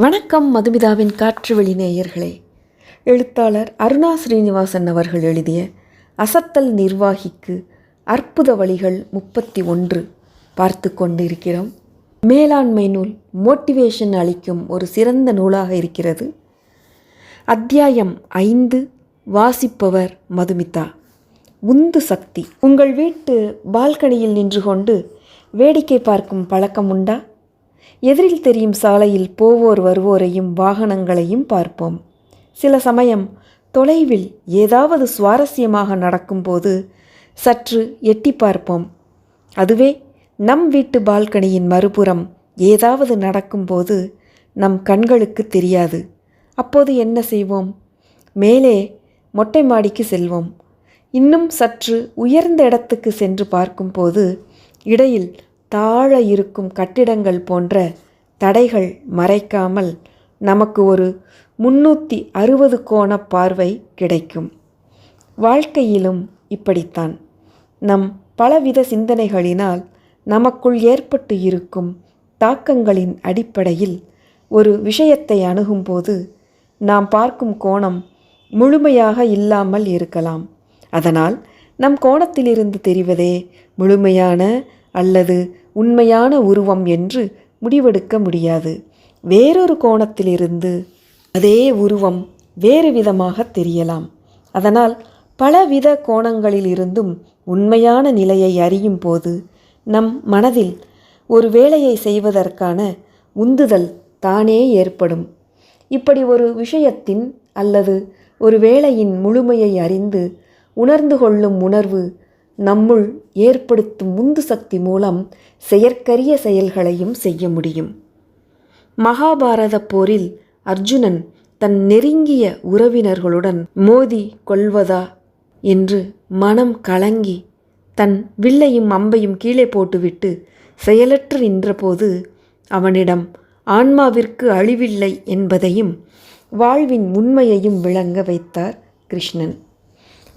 வணக்கம் மதுமிதாவின் காற்று வெளி நேயர்களே. எழுத்தாளர் அருணா ஸ்ரீனிவாசன் அவர்கள் எழுதிய அசத்தல் நிர்வாகிக்கு அற்புத வழிகள் முப்பத்தி ஒன்று பார்த்து கொண்டிருக்கிறோம். மேலாண்மை நூல் மோட்டிவேஷன் அளிக்கும் ஒரு சிறந்த நூலாக இருக்கிறது. அத்தியாயம் ஐந்து வாசிப்பவர் மதுமிதா. உந்து சக்தி. உங்கள் வீட்டு பால்கனியில் நின்று கொண்டு வேடிக்கை பார்க்கும் பழக்கம் உண்டா? எதிரில் தெரியும் சாலையில் போவோர் வருவோரையும் வாகனங்களையும் பார்ப்போம். சில சமயம் தொலைவில் ஏதாவது சுவாரஸ்யமாக நடக்கும்போது சற்று எட்டி பார்ப்போம். அதுவே நம் வீட்டு பால்கனியின் மறுபுறம் ஏதாவது நடக்கும்போது நம் கண்களுக்கு தெரியாது. அப்போது என்ன செய்வோம்? மேலே மொட்டை மாடிக்கு செல்வோம். இன்னும் சற்று உயர்ந்த இடத்துக்கு சென்று பார்க்கும்போது இடையில் தாழ இருக்கும் கட்டிடங்கள் போன்ற தடைகள் மறைக்காமல் நமக்கு ஒரு முன்னூற்றி அறுபது கோண பார்வை கிடைக்கும். வாழ்க்கையிலும் இப்படித்தான். நம் பலவித சிந்தனைகளினால் நமக்குள் ஏற்பட்டு இருக்கும் தாக்கங்களின் அடிப்படையில் ஒரு விஷயத்தை அணுகும்போது நாம் பார்க்கும் கோணம் முழுமையாக இல்லாமல் இருக்கலாம். அதனால் நம் கோணத்திலிருந்து தெரிவதே முழுமையான அல்லது உண்மையான உருவம் என்று முடிவெடுக்க முடியாது. வேறொரு கோணத்திலிருந்து அதே உருவம் வேறு விதமாக தெரியலாம். அதனால் பலவித கோணங்களிலிருந்தும் உண்மையான நிலையை அறியும் போது நம் மனதில் ஒரு வேலையை செய்வதற்கான உந்துதல் தானே ஏற்படும். இப்படி ஒரு விஷயத்தின் அல்லது ஒரு வேலையின் முழுமையை அறிந்து உணர்ந்து கொள்ளும் உணர்வு நம்முள் ஏற்படுத்தும் உந்து சக்தி மூலம் செயற்கரிய செயல்களையும் செய்ய முடியும். மகாபாரத போரில் அர்ஜுனன் தன் நெருங்கிய உறவினர்களுடன் மோதி கொள்வதா என்று மனம் கலங்கி தன் வில்லையும் அம்பையும் கீழே போட்டுவிட்டு செயலற்று நின்றபோது அவனிடம் ஆன்மாவிற்கு அழிவில்லை என்பதையும் வாழ்வின் உண்மையையும் விளங்க வைத்தார் கிருஷ்ணன்.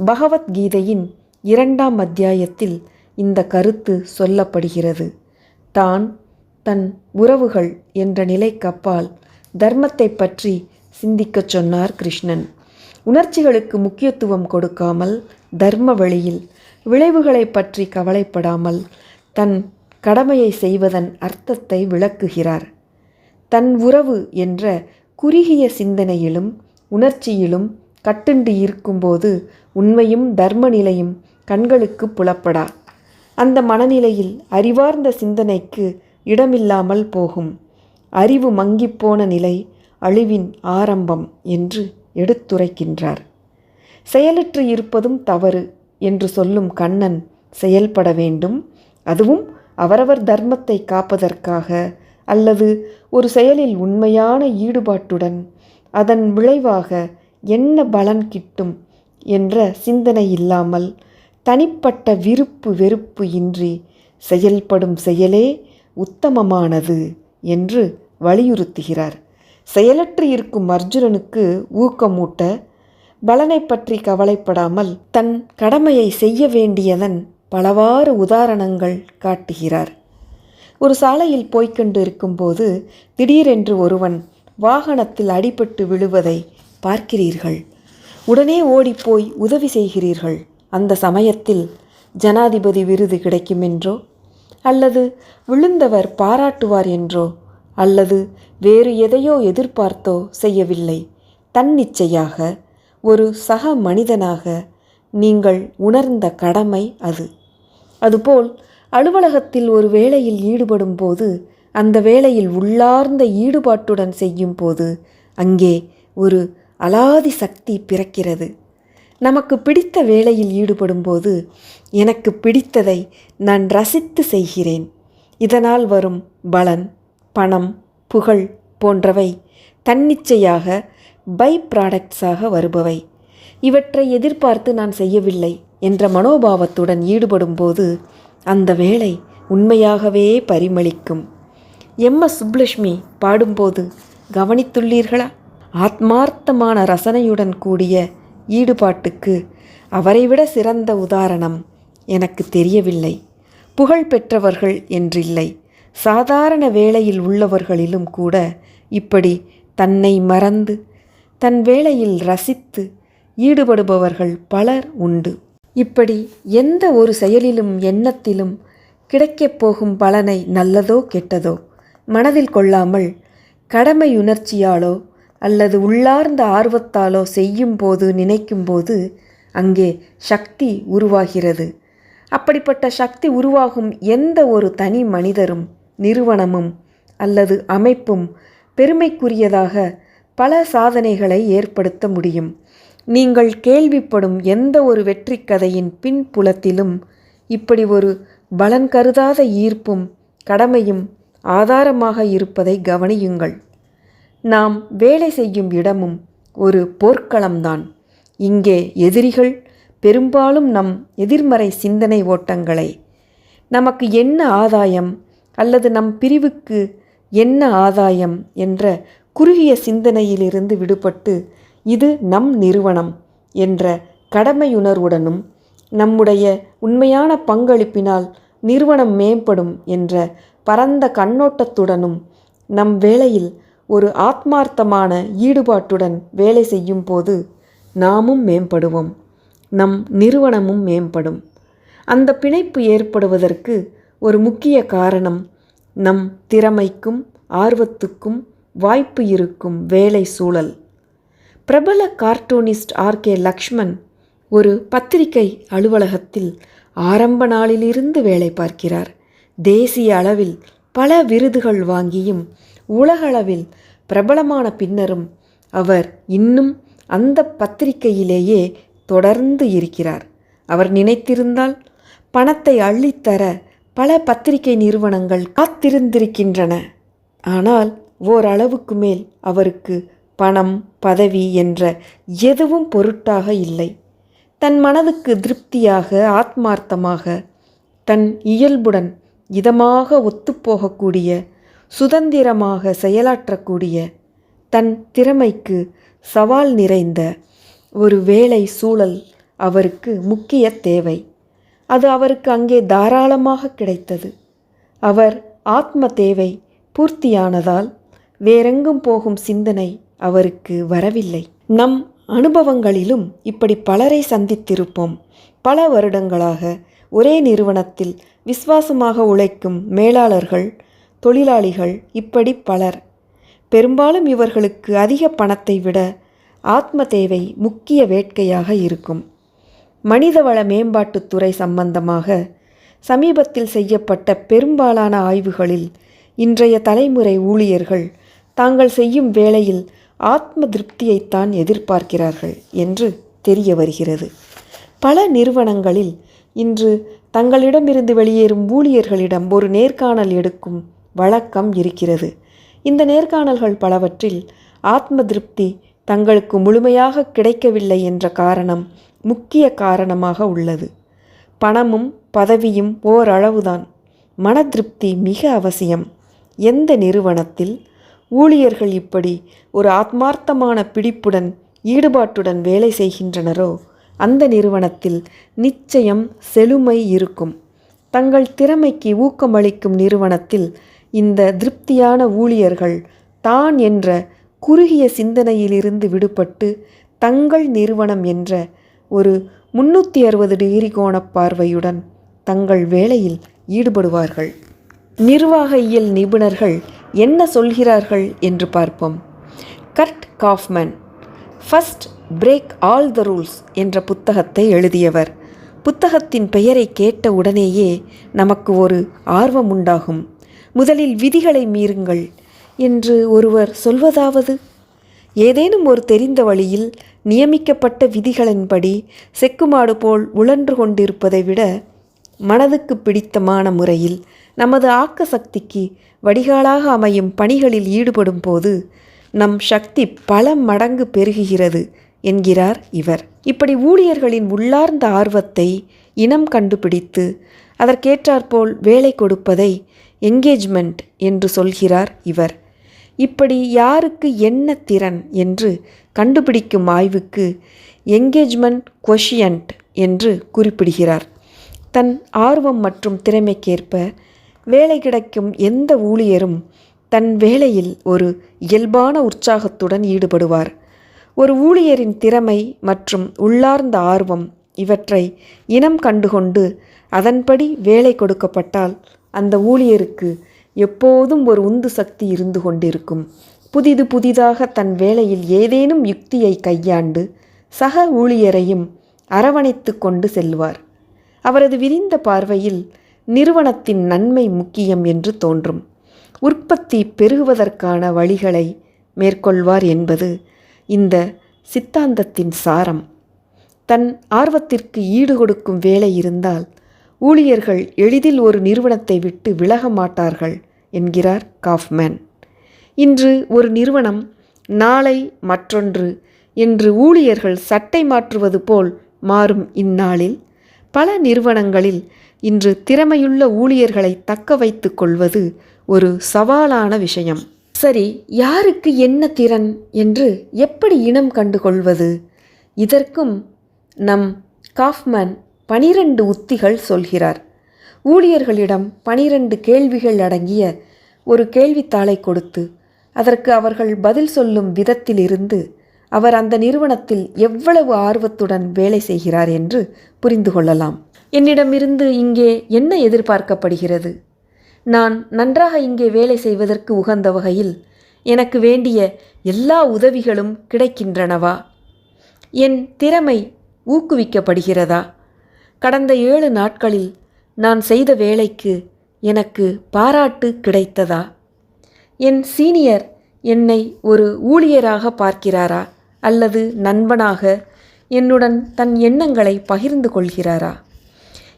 பகவத்கீதையின் இரண்டாம் அத்தியாயத்தில் இந்த கருத்து சொல்லப்படுகிறது. தான் தன் உறவுகள் என்ற நிலைக்கப்பால் தர்மத்தை பற்றி சிந்திக்கச் சொன்னார் கிருஷ்ணன். உணர்ச்சிகளுக்கு முக்கியத்துவம் கொடுக்காமல் தர்ம வழியில் விளைவுகளை பற்றி கவலைப்படாமல் தன் கடமையை செய்வதன் அர்த்தத்தை விளக்குகிறார். தன் உறவு என்ற குறுகிய சிந்தனையிலும் உணர்ச்சியிலும் கட்டுண்டு இருக்கும்போது உண்மையும் தர்ம நிலையும் கண்களுக்கு புலப்படா. அந்த மனநிலையில் அறிவார்ந்த சிந்தனைக்கு இடமில்லாமல் போகும். அறிவு மங்கிப்போன நிலை அழிவின் ஆரம்பம் என்று எடுத்துரைக்கின்றார். செயலற்று இருப்பதும் தவறு என்று சொல்லும் கண்ணன் செயல்பட வேண்டும். அதுவும் அவரவர் தர்மத்தை காப்பதற்காக அல்லது ஒரு செயலில் உண்மையான ஈடுபாட்டுடன் அதன் விளைவாக என்ன பலன் கிட்டும் என்ற சிந்தனை இல்லாமல் தனிப்பட்ட விருப்பு வெறுப்பு இன்றி செயல்படும் செயலே உத்தமமானது என்று வலியுறுத்துகிறார். செயலற்று இருக்கும் அர்ஜுனனுக்கு ஊக்கமூட்ட பலனை பற்றி கவலைப்படாமல் தன் கடமையை செய்ய வேண்டியதன் பலவாறு உதாரணங்கள் காட்டுகிறார். ஒரு சாலையில் போய்க்கொண்டு இருக்கும்போது திடீரென்று ஒருவன் வாகனத்தில் அடிபட்டு விழுவதை பார்க்கிறீர்கள். உடனே ஓடிப்போய் உதவி செய்கிறீர்கள். அந்த சமயத்தில் ஜனாதிபதி விருது கிடைக்கும் என்றோ அல்லது விழுந்தவர் பாராட்டுவார் என்றோ? அல்லது வேறு எதையோ எதிர்பார்த்தோ செய்யவில்லை. தன்னிச்சையாக ஒரு சக மனிதனாக நீங்கள் உணர்ந்த கடமை அது. அதுபோல் அலுவலகத்தில் ஒரு வேலையில் ஈடுபடும் போது அந்த வேலையில் உள்ளார்ந்த ஈடுபாட்டுடன் செய்யும் போது அங்கே ஒரு அலாதி சக்தி பிறக்கிறது. நமக்கு பிடித்த வேலையில் ஈடுபடும்போது எனக்கு பிடித்ததை நான் ரசித்து செய்கிறேன். இதனால் வரும் பலன் பணம் புகழ் போன்றவை தன்னிச்சையாக பை ப்ராடக்ட்ஸாக வருபவை. இவற்றை எதிர்பார்த்து நான் செய்யவில்லை என்ற மனோபாவத்துடன் ஈடுபடும்போது அந்த வேலை உண்மையாகவே பரிமளிக்கும். எம். எஸ். சுப்லட்சுமி பாடும்போது கவனித்துள்ளீர்களா? ஆத்மார்த்தமான ரசனையுடன் கூடிய ஈடுபாட்டுக்கு அவரைவிட சிறந்த உதாரணம் எனக்கு தெரியவில்லை. புகழ் பெற்றவர்கள் என்றில்லை. சாதாரண வேளையில் உள்ளவர்களிலும் கூட இப்படி தன்னை மறந்து தன் வேலையில் ரசித்து ஈடுபடுபவர்கள் பலர் உண்டு. இப்படி எந்த ஒரு செயலிலும் எண்ணத்திலும் கிடைக்கப் போகும் பலனை நல்லதோ கெட்டதோ மனதில் கொள்ளாமல் கடமையுணர்ச்சியாலோ அல்லது உள்ளார்ந்த ஆர்வத்தாலோ செய்யும் போது அங்கே சக்தி உருவாகிறது. அப்படிப்பட்ட சக்தி உருவாகும் எந்த ஒரு தனி மனிதரும் நிறுவனமும் அல்லது அமைப்பும் பெருமைக்குரியதாக பல சாதனைகளை ஏற்படுத்த முடியும். நீங்கள் கேள்விப்படும் எந்த ஒரு வெற்றி கதையின் பின்புலத்திலும் இப்படி ஒரு பலன் கருதாத ஈர்ப்பும் கடமையும் ஆதாரமாக இருப்பதை கவனியுங்கள். நாம் வேலை செய்யும் இடமும் ஒரு போர்க்களம்தான். இங்கே எதிரிகள் பெரும்பாலும் நம் எதிர்மறை சிந்தனை ஓட்டங்களை. நமக்கு என்ன ஆதாயம் அல்லது நம் பிரிவுக்கு என்ன ஆதாயம் என்ற குறுகிய சிந்தனையிலிருந்து விடுபட்டு இது நம் நிறுவனம் என்ற கடமையுணர்வுடனும் நம்முடைய உண்மையான பங்களிப்பினால் நிறுவனம் மேம்படும் என்ற பரந்த கண்ணோட்டத்துடனும் நம் வேலையில் ஒரு ஆத்மார்த்தமான ஈடுபாட்டுடன் வேலை செய்யும் போது நாமும் மேம்படுவோம். நம் நிறுவனமும் மேம்படும். அந்த பிணைப்பு ஏற்படுவதற்கு ஒரு முக்கிய காரணம் நம் திறமைக்கும் ஆர்வத்துக்கும் வாய்ப்பு இருக்கும் வேலை சூழல். பிரபல கார்ட்டூனிஸ்ட் ஆர். கே. லக்ஷ்மன் ஒரு பத்திரிகை அலுவலகத்தில் ஆரம்ப நாளிலிருந்து வேலை பார்க்கிறார். தேசிய அளவில் பல விருதுகள் வாங்கியும் உலகளவில் பிரபலமான பின்னரும் அவர் இன்னும் அந்த பத்திரிகையிலேயே தொடர்ந்து இருக்கிறார். அவர் நினைத்திருந்தால் பணத்தை அள்ளித்தர பல பத்திரிகை நிறுவனங்கள் காத்திருந்திருக்கின்றன. ஆனால் ஓரளவுக்கு மேல் அவருக்கு பணம் பதவி என்ற எதுவும் பொருட்டாக இல்லை. தன் மனதுக்கு திருப்தியாக ஆத்மார்த்தமாக தன் இயல்புடன் இதமாக ஒத்துப்போகக்கூடிய சுதந்திரமாக செயலாற்றக்கூடிய தன் திறமைக்கு சவால் நிறைந்த ஒரு வேலை சூழல் அவருக்கு முக்கிய தேவை. அது அவருக்கு அங்கே தாராளமாக கிடைத்தது. அவர் ஆத்ம தேவை பூர்த்தியானதால் வேறெங்கும் போகும் சிந்தனை அவருக்கு வரவில்லை. நம் அனுபவங்களிலும் இப்படி பலரை சந்தித்திருப்போம். பல வருடங்களாக ஒரே நிறுவனத்தில் விசுவாசமாக உழைக்கும் மேலாளர்கள் தொழிலாளிகள் இப்படி பலர். பெரும்பாலும் இவர்களுக்கு அதிக பணத்தை விட ஆத்ம தேவை முக்கிய வேட்கையாக இருக்கும். மனிதவள மேம்பாட்டுத்துறை சம்பந்தமாக சமீபத்தில் செய்யப்பட்ட பெரும்பாலான ஆய்வுகளில் இன்றைய தலைமுறை ஊழியர்கள் தாங்கள் செய்யும் வேளையில் ஆத்ம திருப்தியைத்தான் எதிர்பார்க்கிறார்கள் என்று தெரிய வருகிறது. பல நிறுவனங்களில் இன்று தங்களிடமிருந்து வெளியேறும் ஊழியர்களிடம் ஒரு நேர்காணல் எடுக்கும் வழக்கம் இருக்கிறது. இந்த நேர்காணல்கள் பலவற்றில் ஆத்ம திருப்தி தங்களுக்கு முழுமையாக கிடைக்கவில்லை என்ற காரணம் முக்கிய காரணமாக உள்ளது. பணமும் பதவியும் ஓரளவுதான் மன திருப்தி மிக அவசியம். எந்த நிறுவனத்தில்? ஊழியர்கள் இப்படி ஒரு ஆத்மார்த்தமான பிடிப்புடன் ஈடுபாட்டுடன் வேலை செய்கின்றனரோ அந்த நிறுவனத்தில் நிச்சயம் செழுமை இருக்கும். தங்கள் திறமைக்கு ஊக்கமளிக்கும் நிறுவனத்தில் இந்த திருப்தியான ஊழியர்கள் தான் என்ற குறுகிய சிந்தனையிலிருந்து விடுபட்டு தங்கள் நிறுவனம் என்ற ஒரு முன்னூற்றி அறுபது டிகிரி கோண பார்வையுடன் தங்கள் வேலையில் ஈடுபடுவார்கள். நிர்வாக இயல் நிபுணர்கள் என்ன சொல்கிறார்கள் என்று பார்ப்போம். Kurt Kaufman first break all the rules என்ற புத்தகத்தை எழுதியவர். புத்தகத்தின் பெயரை கேட்ட உடனேயே நமக்கு ஒரு ஆர்வம் உண்டாகும். முதலில் விதிகளை மீறுங்கள் என்று ஒருவர் சொல்வதாவது? ஏதேனும் ஒரு தெரிந்த வழியில் நியமிக்கப்பட்ட விதிகளின்படி செக்குமாடு போல் உழன்று கொண்டிருப்பதை விட மனதுக்கு பிடித்தமான முறையில் நமது ஆக்க சக்திக்கு வடிகாலாக அமையும் பணிகளில் ஈடுபடும் போது நம் சக்தி பல மடங்கு பெருகுகிறது என்கிறார் இவர். இப்படி ஊழியர்களின் உள்ளார்ந்த ஆர்வத்தை இனம் கண்டுபிடித்து அதற்கேற்றாற்போல் வேலை கொடுப்பதை என்கேஜ்மெண்ட் என்று சொல்கிறார் இவர். இப்படி யாருக்கு என்ன திறன் என்று கண்டுபிடிக்கும் ஆய்வுக்கு என்கேஜ்மெண்ட் கொஷியன்ட் என்று குறிப்பிடுகிறார். தன் ஆர்வம் மற்றும் திறமைக்கேற்ப வேலை கிடைக்கும் எந்த ஊழியரும் தன் வேலையில் ஒரு இயல்பான உற்சாகத்துடன் ஈடுபடுவார். ஒரு ஊழியரின் திறமை மற்றும் உள்ளார்ந்த ஆர்வம் இவற்றை இனம் கண்டுகொண்டு அதன்படி வேலை கொடுக்கப்பட்டால் அந்த ஊழியருக்கு எப்போதும் ஒரு உந்து சக்தி இருந்து கொண்டிருக்கும். புதிது புதிதாக தன் வேலையில் ஏதேனும் யுக்தியை கையாண்டு சக ஊழியரையும் அரவணைத்து கொண்டு செல்வார். அவரது விரிந்த பார்வையில் நிறுவனத்தின் நன்மை முக்கியம் என்று தோன்றும். உற்பத்தி பெருகுவதற்கான வழிகளை மேற்கொள்வார் என்பது இந்த சித்தாந்தத்தின் சாரம். தன் ஆர்வத்திற்கு ஈடு கொடுக்கும் வேலை இருந்தால் ஊழியர்கள் எளிதில் ஒரு நிறுவனத்தை விட்டு விலக மாட்டார்கள் என்கிறார் காஃப்மேன். இன்று ஒரு நிறுவனம் நாளை மற்றொன்று என்று ஊழியர்கள் சட்டை மாற்றுவது போல் மாறும் இந்நாளில் பல நிறுவனங்களில் இன்று திறமையுள்ள ஊழியர்களை தக்க வைத்து கொள்வது ஒரு சவாலான விஷயம். சரி யாருக்கு என்ன திறன் என்று எப்படி இனம் கண்டு கொள்வது இதற்கும் நம் காஃப்மேன் பனிரெண்டு உத்திகள் சொல்கிறார். ஊழியர்களிடம் பனிரெண்டு கேள்விகள் அடங்கிய ஒரு கேள்வித்தாளை கொடுத்து அதற்கு அவர்கள் பதில் சொல்லும் விதத்திலிருந்து அவர் அந்த நிறுவனத்தில் எவ்வளவு ஆர்வத்துடன் வேலை செய்கிறார் என்று புரிந்து கொள்ளலாம். என்னிடமிருந்து இங்கே என்ன எதிர்பார்க்கப்படுகிறது? நான் நன்றாக இங்கே வேலை செய்வதற்கு உகந்த வகையில் எனக்கு வேண்டிய எல்லா உதவிகளும் கிடைக்கின்றனவா? என் திறமை ஊக்குவிக்கப்படுகிறதா? கடந்த ஏழு நாட்களில் நான் செய்த வேலைக்கு எனக்கு பாராட்டு கிடைத்ததா? என் சீனியர் என்னை ஒரு ஊழியராக பார்க்கிறாரா? அல்லது நண்பனாக என்னுடன் தன் எண்ணங்களை பகிர்ந்து கொள்கிறாரா?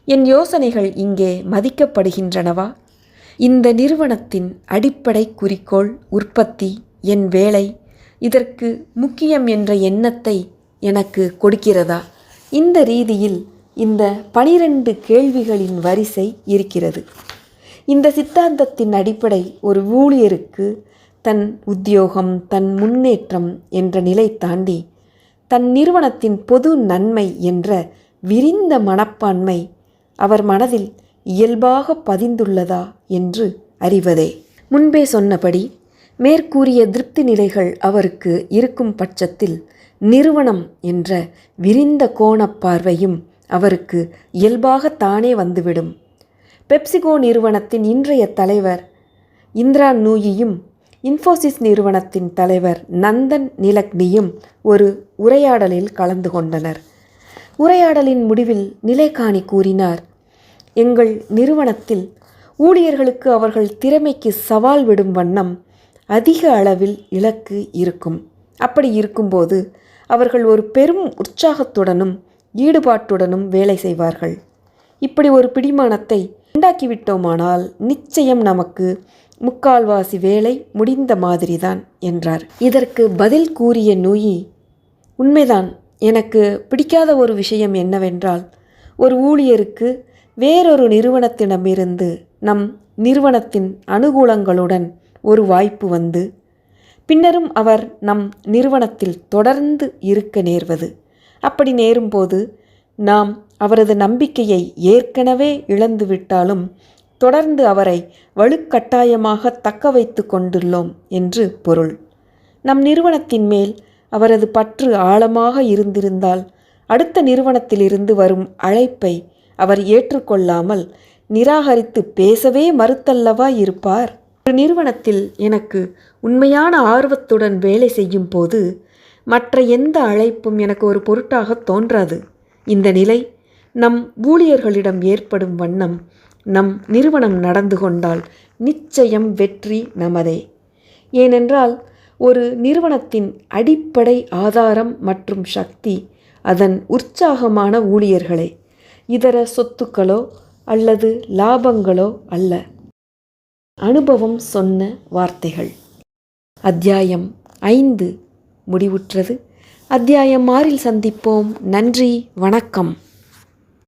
என் யோசனைகள் இங்கே மதிக்கப்படுகின்றனவா? இந்த நிறுவனத்தின் அடிப்படை குறிக்கோள் உற்பத்தி என் வேலை இதற்கு முக்கியம் என்ற எண்ணத்தை எனக்கு கொடுக்கிறதா? இந்த ரீதியில் இந்த பனிரெண்டு கேள்விகளின் வரிசை இருக்கிறது. இந்த சித்தாந்தத்தின் அடிப்படை ஒரு ஊழியருக்கு தன் உத்தியோகம் தன் முன்னேற்றம் என்ற நிலை தாண்டி தன் நிறுவனத்தின் பொது நன்மை என்ற விரிந்த மனப்பான்மை அவர் மனதில் இயல்பாக பதிந்துள்ளதா என்று அறிவதே. முன்பே சொன்னபடி மேற்கூறிய திருப்தி நிலைகள் அவருக்கு இருக்கும் பட்சத்தில் நிறுவனம் என்ற விரிந்த கோணப் பார்வையும் அவருக்கு இயல்பாக தானே வந்துவிடும். பெப்சிகோ நிறுவனத்தின் இன்றைய தலைவர் இந்திரா நூயியும் இன்ஃபோசிஸ் நிறுவனத்தின் தலைவர் நந்தன் நிலக்னியும் ஒரு உரையாடலில் கலந்து கொண்டனர். உரையாடலின் முடிவில் நிலைக்காணி கூறினார் எங்கள் நிறுவனத்தில் ஊழியர்களுக்கு அவர்கள் திறமைக்கு சவால் விடும் வண்ணம் அதிக அளவில் இலக்கு இருக்கும். அப்படி இருக்கும்போது அவர்கள் ஒரு பெரும் உற்சாகத்துடனும் ஈடுபாட்டுடனும் வேலை செய்வார்கள். இப்படி ஒரு பிடிமானத்தை உண்டாக்கிவிட்டோமானால் நிச்சயம் நமக்கு முக்கால்வாசி வேலை முடிந்த மாதிரிதான் என்றார். இதற்கு பதில் கூறிய நூயி உண்மைதான் எனக்கு பிடிக்காத ஒரு விஷயம் என்னவென்றால் ஒரு ஊழியருக்கு வேறொரு நிறுவனத்திடமிருந்து நம் நிறுவனத்தின் அனுகூலங்களுடன் ஒரு வாய்ப்பு வந்து பின்னரும் அவர் நம் நிறுவனத்தில் தொடர்ந்து இருக்க நேர்வது. அப்படி நேரும்போது நாம் அவரது நம்பிக்கையை ஏற்கனவே இழந்துவிட்டாலும் தொடர்ந்து அவரை வலுக்கட்டாயமாக தக்க வைத்து கொண்டுள்ளோம் என்று பொருள். நம் நிறுவனத்தின் மேல் அவரது பற்று ஆழமாக இருந்திருந்தால் அடுத்த நிறுவனத்திலிருந்து வரும் அழைப்பை அவர் ஏற்றுக்கொள்ளாமல் நிராகரித்து பேசவே மறுத்தல்லவா இருப்பார்? ஒரு நிறுவனத்தில் எனக்கு உண்மையான ஆர்வத்துடன் வேலை செய்யும் போது மற்ற எந்த அழைப்பும் எனக்கு ஒரு பொருட்டாக தோன்றாது. இந்த நிலை நம் ஊழியர்களிடம் ஏற்படும் வண்ணம் நம் நிறுவனம் நடந்து கொண்டால் நிச்சயம் வெற்றி நமதே. ஏனென்றால் ஒரு நிறுவனத்தின் அடிப்படை ஆதாரம் மற்றும் சக்தி அதன் உற்சாகமான ஊழியர்களே. இதர சொத்துக்களோ அல்லது லாபங்களோ அல்ல. அனுபவம் சொன்ன வார்த்தைகள். அத்தியாயம் ஐந்து. முடிவுற்றது. அத்தியாயம் ஆறில் சந்திப்போம். நன்றி வணக்கம்.